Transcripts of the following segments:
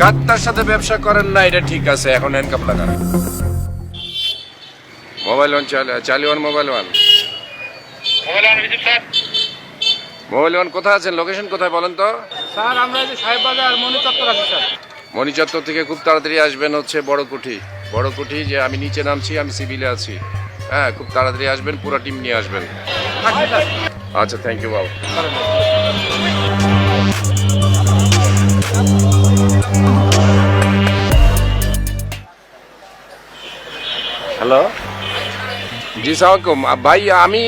গাত্তার সাথে ব্যবসা করেন না এটা ঠিক আছে এখন হ্যান্ডকাপ লাগান। মোবাইল ওয়ান চালি one mobile one mobile one কোথায় আছেন? লোকেশন কোথায় বলেন তো? স্যার আমরা এই যে সাহেব বাজার মনি চত্বর আছি স্যার। মণি চত্বর থেকে খুব তাড়াতাড়ি আসবেন হচ্ছে বড় কুঠি বড় কুঠি যে আমি নিচে নামছি আমি সিভিলে আছি। হ্যাঁ খুব তাড়াতাড়ি আসবেন পুরো টিম নিয়ে আসবেন। আচ্ছা থ্যাংক ইউ বাবু। হ্যালো জি আ, ভাই আমি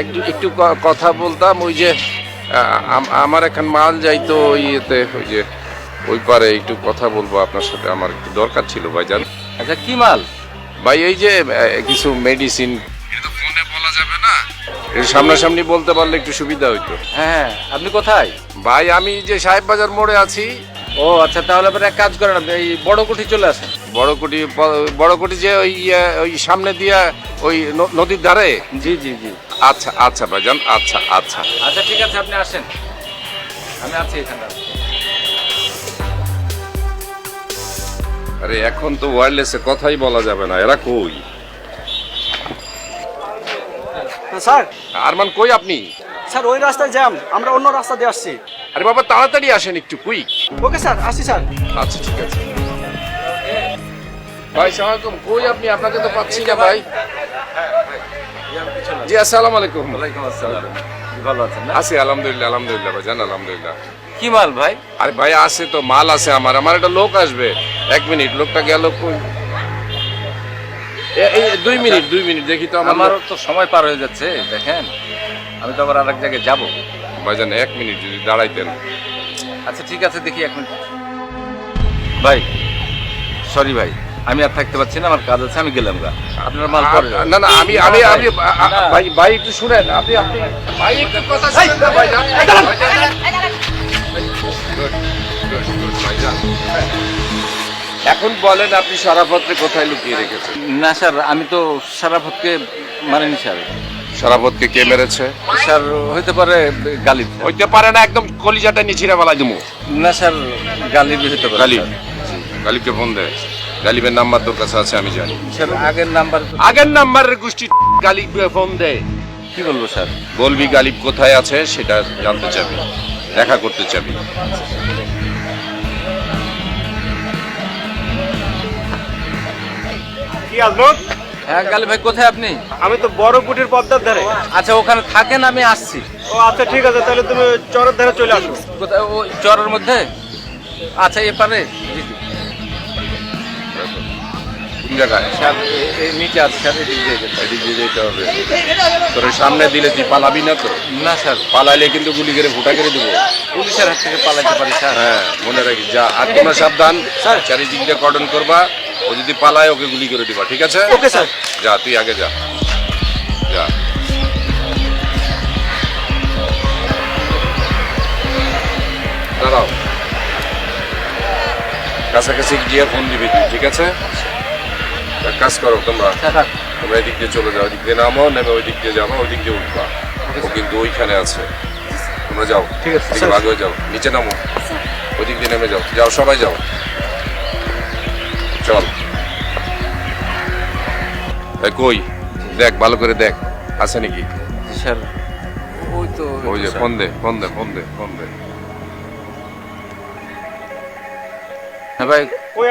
একটু একটু কথা বলতাম ওই যে আমার এখন মাল যাইতো ওই ইয়েতে ওই যে ওই পারে একটু কথা বলব আপনার সাথে আমার একটু দরকার ছিল ভাই জান। আচ্ছা কি মাল? ভাই এই যে কিছু মেডিসিন ফোনে বলা যাবে না। এর সামনাসামনি বলতে পারলে একটু সুবিধা হইতো। হ্যাঁ আপনি কোথায়? ভাই আমি যে সাহেব বাজার মোড়ে আছি। ও আচ্ছা তাহলে আপনি এক কাজ করেন আপনি এই বড় কুঠি চলে আসেন। বড় কোটি বড় কোটি যে ওই ইয়ে, ওই সামনে দিয়া ওই নদীর ধারে? জি জি জি। আচ্ছা আচ্ছা ভাইজান আচ্ছা আচ্ছা। আচ্ছা ঠিক আছে আপনি আসেন। আমি আছি এখানে। আরে এখন তো ওয়্যারলেসে কথাই বলা যাবে না। এরা কই? স্যার আরমান কই আপনি? স্যার ওই রাস্তায় জ্যাম। আমরা অন্য রাস্তা দিয়ে আসছি। আরে বাবা তাড়াতাড়ি আসেন একটু কুইক। ওকে স্যার আসছি স্যার। আচ্ছা ঠিক আছে। ভাই সালামালাইকুম। কই আপনি? আপনাকে তো পাচ্ছি না ভাই। জি আসসালামু আলাইকুম ওয়ালাইকুম আসসালাম। ভালো আছেন আছি আলহামদুলিল্লাহ আলহামদুলিল্লাহ ভাইজান আলহামদুলিল্লাহ। কি মাল ভাই? আরে ভাই আছে তো মাল আছে আমার। আমার একটা লোক আসবে। এক মিনিট লোকটা গেল কই? এই দুই মিনিট দুই মিনিট দেখি তো আমার তো সময় পার হয়ে যাচ্ছে দেখেন। আমি তো আবার আরেক জায়গায় যাব। ভাইজান এক মিনিট যদি দাঁড়াইতেন। আচ্ছা ঠিক আছে দেখি এক মিনিট। ভাই সরি ভাই। আমি আর থাকতে পারছি না আমার কাজ আছে আমি গেলাম গা। আপনার মাল পরে না না আমি আমি আমি। ভাই ভাই একটু শুনেন আপনি আপনি ভাই একটু কথা শুনেন না good, ভাইজান। এখন বলেন আপনি সারাপত্রে কোথায় লুকিয়ে রেখেছেন? না স্যার আমি তো সারাফতকে মানিনি স্যার। সারাপতকে কে মেরেছে? স্যার হইতে পারে গালিব হইতে পারে না একদম কলিজাটা নিচিরা বেলা দিমু। না স্যার গালিব হইতে পারে গালিব। গালিবকে ফোন দে গালিবের নাম্বার তোর কাছে আছে আমি জানি। স্যার আগের নাম্বার আগের নাম্বারের গোষ্ঠী গালিবকে ফোন দে কি বলব স্যার? বলবি গালিব কোথায় আছে সেটা জানতে চাবি দেখা করতে চাবি। কি আজমত হ্যাঁ গালিব ভাই কোথায় আপনি? আমি তো বড় কুটির পদ্মার ধারে। আচ্ছা ওখানে থাকেন আমি আসছি। ও আচ্ছা ঠিক আছে তাহলে তুমি চরের ধারে চলে আসো। কোথায়? ও চরের মধ্যে? আচ্ছা এপারে। জি জি। কোন জায়গায়? স্যার নিচে আছে স্যার এদিক দিয়ে যেতে এদিক দিয়ে যেতে হবে। তোর সামনে দিলে তুই পালাবি না তো? না স্যার। পালাইলে কিন্তু গুলি করে ফুটা করে দেবো। পুলিশের হাত থেকে পালাইতে পারি স্যার। হ্যাঁ মনে রাখি যা আর তোমরা সাবধান। চারিদিক দিয়ে কর্ডন করবা। ও যদি পালায় ওকে গুলি করে দিবা ঠিক আছে? Okay sir. যা তুই আগে যা। কাছাকাছি গিয়ে ফোন দিবি তুই ঠিক আছে? কাজ করো তোমরা। তোমরা এদিক দিয়ে চলে যাও ওই দিক দিয়ে নামো নেমে ওই দিক দিয়ে যাব ওই দিক দিয়ে উঠবা। ও কিন্তু ওইখানে আছে। তোমরা যাও ঠিক আছে, হয়ে যাও নিচে নামো। ওই দিক দিয়ে নেমে যাও যাও সবাই যাও। চল। কই? দেখ ভালো করে দেখ আছে নাকি? স্যার। ওই তো ওই যে ফোন দে ফোন দে ফোন দে ফোন দে। হ্যাঁ ভাই।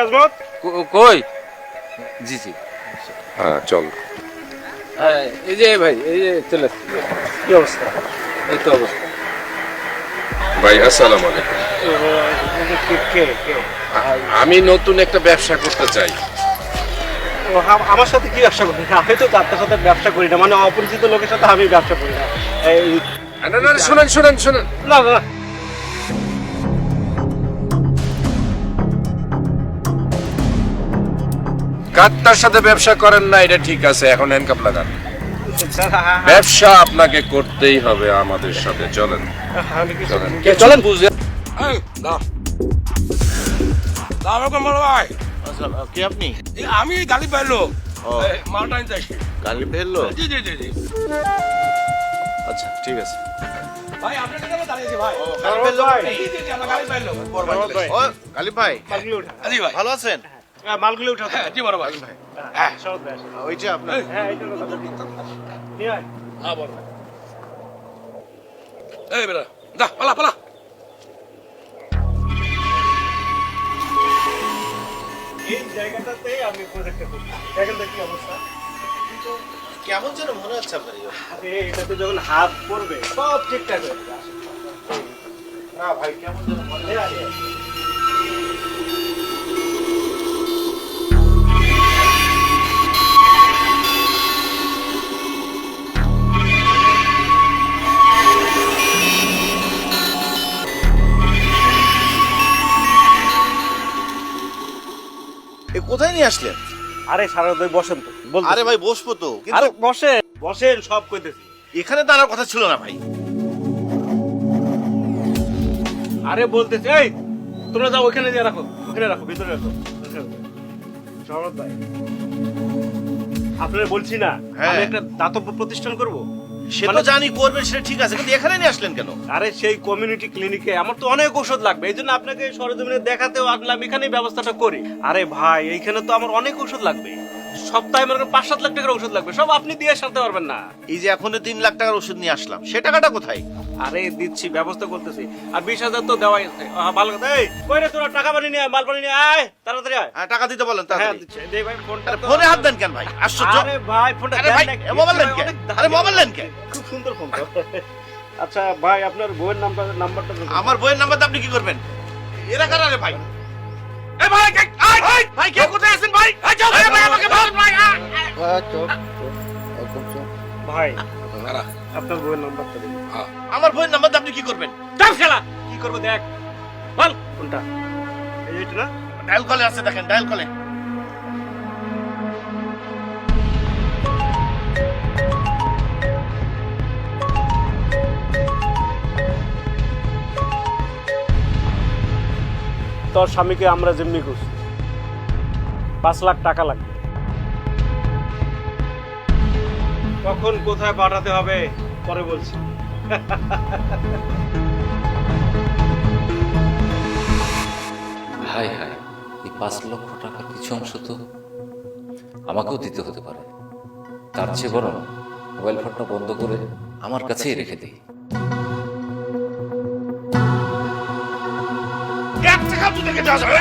আজমত? কই? জি জি। হ্যাঁ চল। হ্যাঁ এই যে ভাই এই যে চলে কি অবস্থা? এই তো অবস্থা। ভাই আসসালামু আলাইকুম। আমি নতুন একটা ব্যবসা করতে চাই। ও, আমার সাথে কি ব্যবসা করি? না আমি তো তার সাথে ব্যবসা করি না। মানে অপরিচিত লোকের সাথে আমি ব্যবসা করি না। এই না না, শুনেন শুনেন শুনেন। না না। কাত্তার সাথে ব্যবসা করেন না এটা ঠিক আছে এখন হ্যান্ডকাপ লাগান। স্যার ব্যবসা আপনাকে করতেই হবে আমাদের সাথে চলেন। হ্যাঁ, চলেন। বুঝে কি আপনি? আমি গালি পাইলো মালটা নিতে আসি গালি ফেলল জি জি জি জি। আচ্ছা ঠিক আছে। ভাই আপনাকে কেন দাঁড়িয়েছি ভাই। যে আমরা গাড়ি পাইলো ও গালিব ভাই। ভালো আছেন? মালগুলো উঠা হ্যাঁ জি বড় ভাই। হ্যাঁ। সহজ ভাই। ওই যে আপনার হ্যাঁ এইটার কথা নিয়ে আয়। হ্যাঁ বড় ভাই। এই বেটা দা পালা পালা। এই জায়গাটাতে আমি প্রজেক্টটা করছি দেখেন তো কি অবস্থা। কেমন যেন মনে হচ্ছে আপনার এই আরে এটাতে যখন হাত পড়বে সব ঠিকঠাক হয়ে যাবে। না ভাই কেমন যেন মনে নিয়ে নিয়ে আসলেন আরে সারা দই বসেন তো আরে ভাই বসবো তো আরে বসেন। বসেন সব কইতেছি। এখানে দাঁড়ার কথা ছিল না ভাই। আরে বলতেছি এই তোমরা যাও ওখানে দিয়ে রাখো ওখানে রাখো ভিতরে রাখো শরৎ ভাই আপনারা বলছি না হ্যাঁ। আমি একটা দাতব্য প্রতিষ্ঠান করব? সে তো মানে- জানি করবেন সেটা ঠিক আছে কিন্তু এখানে নিয়ে আসলেন কেন? আরে সেই কমিউনিটি ক্লিনিকে আমার তো অনেক ওষুধ লাগবে এই জন্য আপনাকে সরজমিনে দেখাতেও আনলাম এখানেই ব্যবস্থাটা করি। আরে ভাই এইখানে তো আমার অনেক ওষুধ লাগবে। সপ্তাহে মনে পাঁচ সাত লাখ টাকার ওষুধ লাগবে সব আপনি দিয়ে সারতে পারবেন না। এই যে এখন তিন লাখ টাকার ওষুধ নিয়ে আসলাম সে টাকাটা কোথায়? আরে দিচ্ছি ব্যবস্থা করতেছি। আর বিশ হাজার তো দেওয়াই ভালো কথা। এই কই রে তোরা? টাকা পানি নিয়ে মাল পানি নিয়ে আয়। তাড়াতাড়ি আয়। হ্যাঁ, টাকা দিতে বলেন হ্যাঁ তাড়াতাড়ি। দিচ্ছি। দে ভাই ফোনটা ফোনে হাত দেন কেন ভাই? আশ্চর্য। আরে ভাই ফোনটা আরে ভাই, এ মোবাইল ভাই, কেন? আরে মোবাইল নেন কেন? খুব সুন্দর ফোন তো। আচ্ছা ভাই আপনার বইয়ের নাম্বার নাম্বারটা। আমার বইয়ের নাম্বারটা আপনি কি করবেন? এরা কারা রে ভাই? এই ভাই কে আয়! ভাই ভাই দেখ। বল। কোনটা? এইটা? না ডায়াল কলে আছে দেখেন ডায়াল কলে। তোর স্বামীকে আমরা জিম্মি করছি পাঁচ লাখ টাকা লাগবে। কখন কোথায় পাঠাতে হবে? পরে বলছি। হাই হাই এই পাঁচ লক্ষ টাকার কিছু অংশ তো আমাকেও দিতে হতে পারে। তার চেয়ে বরং মোবাইল ফোনটা বন্ধ করে আমার কাছেই রেখে দিই। এক টাকা দেওয়া যাবে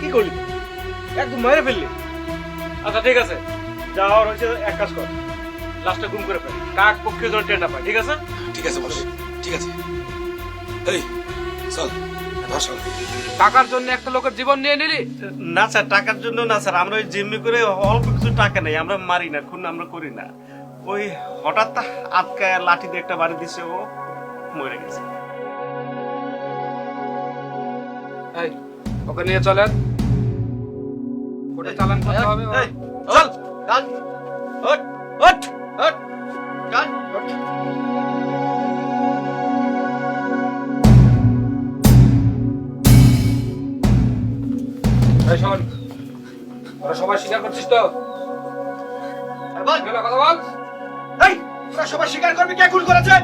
কি করলি? একদম মেরে ফেললি। আচ্ছা ঠিক আছে। যা হওয়ার হয়েছে এক কাজ কর। লাস্টে গুম করে ফেল। কাক পক্ষে যেন টেন্ডা পায় ঠিক আছে? ঠিক আছে বস। ঠিক আছে। এই চল টাকার জন্য একটা লোকের জীবন নিয়ে নিলি? না স্যার টাকার জন্য না স্যার। আমরা ওই জিম্মি করে অল্প কিছু টাকা নেই আমরা মারি না খুন আমরা করি না। ওই হঠাৎ আটকায় লাঠি দিয়ে একটা বাড়ি দিছে ও মরে গেছে। এই ওকে নিয়ে চলেন। কোর্টে চালান করতে হবে এই, চল গান ওঠ ওঠ। সবাই স্বীকার করছিস তো বল কথা বল এই তোরা সবাই স্বীকার করবি কে খুন করেছে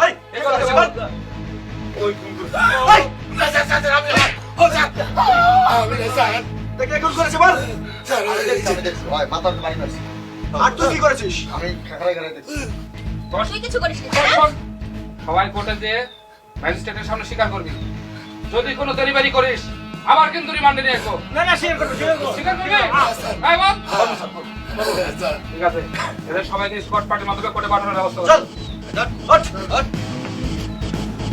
এই, এই কথা বল। ওই খুন করেছে। এই, তা কে খুন করেছে বল আর তুই কি করেছিস তুই কিছু করিস নি, শোন, তাই না? সবাই কোর্টে যে ম্যাজিস্ট্রেটের সামনে স্বীকার করবি। যদি কোনো ডেলিভারি করিস আবার কিন্তু রিমান্ডে নিয়ে আসব। না না শেয়ার করব শেয়ার করব। স্বীকার করবি? এই বল। ঠিক আছে। এদের সবাইকে স্কট পার্টির মাধ্যমে কোর্টে পাঠানোর ব্যবস্থা। চল।